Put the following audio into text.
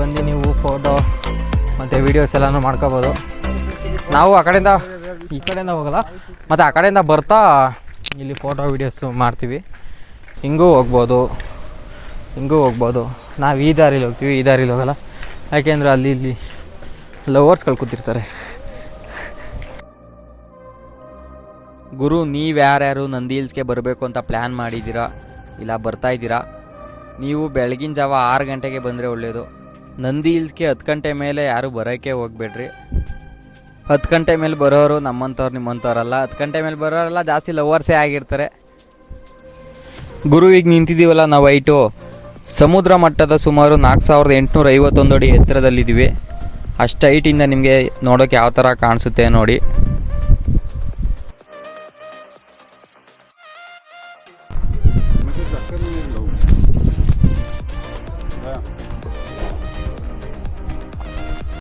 ಬಂದು ನೀವು ಫೋಟೋ ಮತ್ತು ವೀಡಿಯೋಸ್ ಎಲ್ಲನೂ ಮಾಡ್ಕೋಬೋದು. ನಾವು ಆ ಕಡೆಯಿಂದ, ಈ ಕಡೆಯಿಂದ ಹೋಗಲ್ಲ, ಮತ್ತು ಆ ಕಡೆಯಿಂದ ಬರ್ತಾ ಇಲ್ಲಿ ಫೋಟೋ ವೀಡಿಯೋಸು ಮಾಡ್ತೀವಿ. ಹಿಂಗೂ ಹೋಗ್ಬೋದು ಹಿಂಗೂ ಹೋಗ್ಬೋದು. ನಾವು ಈ ದಾರಿಲಿ ಹೋಗ್ತೀವಿ, ಈ ದಾರಿಲಿ ಹೋಗಲ್ಲ. ಯಾಕೆಂದರೆ ಅಲ್ಲಿ ಇಲ್ಲಿ ಲವರ್ಸ್ಗಳು ಕೂತಿರ್ತಾರೆ. ಗುರು ನೀವು ಯಾರ್ಯಾರು ನಂದಿ ಹಿಲ್ಸ್ಗೆ ಬರಬೇಕು ಅಂತ ಪ್ಲ್ಯಾನ್ ಮಾಡಿದ್ದೀರಾ? ಇಲ್ಲ ಬರ್ತಾ ಇದ್ದೀರಾ? ನೀವು ಬೆಳಗಿನ ಜಾವ ಆರು ಗಂಟೆಗೆ ಬಂದರೆ ಒಳ್ಳೆಯದು ನಂದಿ ಹಿಲ್ಸ್ಗೆ ಹತ್ತು ಗಂಟೆ ಮೇಲೆ ಯಾರು ಬರೋಕ್ಕೆ ಹೋಗ್ಬೇಡ್ರಿ. ಹತ್ತು ಗಂಟೆ ಮೇಲೆ ಬರೋರು ನಮ್ಮಂಥವ್ರು ನಿಮ್ಮಂಥವ್ರಲ್ಲ. ಹತ್ತು ಗಂಟೆ ಮೇಲೆ ಬರೋರೆಲ್ಲ ಜಾಸ್ತಿ ಲವರ್ಸೇ ಆಗಿರ್ತಾರೆ. ಈಗ ನಿಂತಿದ್ದೀವಲ್ಲ ನಾವು ವೈಟು ಸಮುದ್ರ ಮಟ್ಟದ ಸುಮಾರು ನಾಲ್ಕು ಸಾವಿರದ ಎಂಟುನೂರ ಐವತ್ತೊಂದು ಅಡಿ ಎತ್ತರದಲ್ಲಿದ್ದೀವಿ. ಅಷ್ಟು ಹೈಟಿಂದ ನಿಮಗೆ ನೋಡೋಕೆ ಯಾವ ಥರ ಕಾಣಿಸುತ್ತೆ ನೋಡಿ.